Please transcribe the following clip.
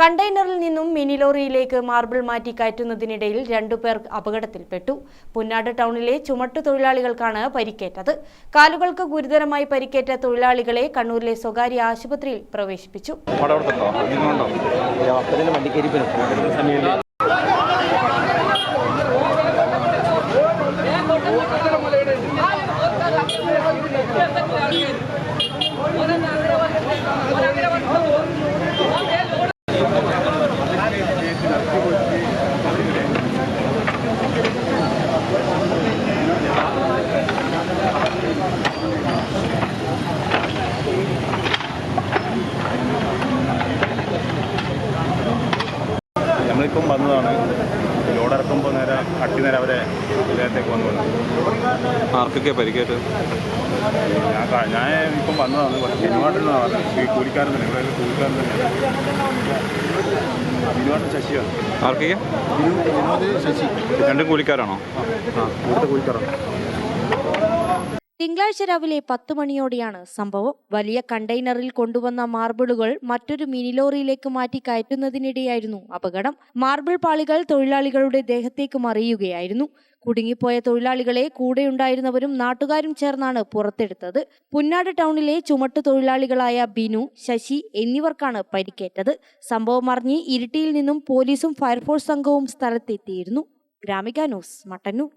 കണ്ടെയ്നറിൽ നിന്നും mini ലോറിയിലേക്ക് marble മാറ്റി കയറ്റുന്നതിനിടയിൽ രണ്ടുപേർ അപകടത്തിൽപ്പെട്ടു. പുന്നാട് ടൗണിലെ ചുമട്ടു തൊഴിലാളികൾക്കാണ് പരിക്കേറ്റത്. കാലുകൾക്ക് ഗുരുതരമായി പരിക്കേറ്റ തൊഴിലാളികളെ കണ്ണൂരിലെ സ്വകാര്യ ആശുപത്രിയിൽ പ്രവേശിപ്പിച്ചു. നമ്മളിപ്പം വന്നതാണ്. ലോഡ് ഇറക്കുമ്പോൾ നേരെ അട്ടി നേരെ അവരെ ഇദ്ദേഹത്തേക്ക് വന്നു. ആർക്കൊക്കെ പരിക്കേറ്റ് ഞാൻ ഞാൻ ഇപ്പം വന്നതാണ്. പക്ഷേ ബിനുവാട്ടിനാണ് പറഞ്ഞത് ഈ കൂലിക്കാരൻ തന്നെ. ഇവിടെ കൂലിക്കാരൻ തന്നെയാണ് ബിനുവാട്ടൻ ശശിയാണ് ആർക്കൊക്കെ ശശി. രണ്ടും കൂലിക്കാരാണോ? ആ ഇവിടുത്തെ കൂലിക്കാരാണ്. തിങ്കളാഴ്ച രാവിലെ പത്ത് മണിയോടെയാണ് സംഭവം. വലിയ കണ്ടെയ്നറിൽ കൊണ്ടുവന്ന മാർബിളുകൾ മറ്റൊരു മിനി ലോറിയിലേക്ക് മാറ്റി കയറ്റുന്നതിനിടെയായിരുന്നു അപകടം. മാർബിൾ പാളികൾ തൊഴിലാളികളുടെ ദേഹത്തേക്ക് മറിയുകയായിരുന്നു. കുടുങ്ങിപ്പോയ തൊഴിലാളികളെ കൂടെയുണ്ടായിരുന്നവരും നാട്ടുകാരും ചേർന്നാണ് പുറത്തെടുത്തത്. പുന്നാട് ടൗണിലെ ചുമട്ടു തൊഴിലാളികളായ ബിനു ശശി എന്നിവർക്കാണ് പരിക്കേറ്റത്. സംഭവം അറിഞ്ഞ് ഇരിട്ടിയിൽ നിന്നും പോലീസും ഫയർഫോഴ്സ് സംഘവും സ്ഥലത്തെത്തിയിരുന്നു. ഗ്രാമിക ന്യൂസ് മട്ടന്നൂർ.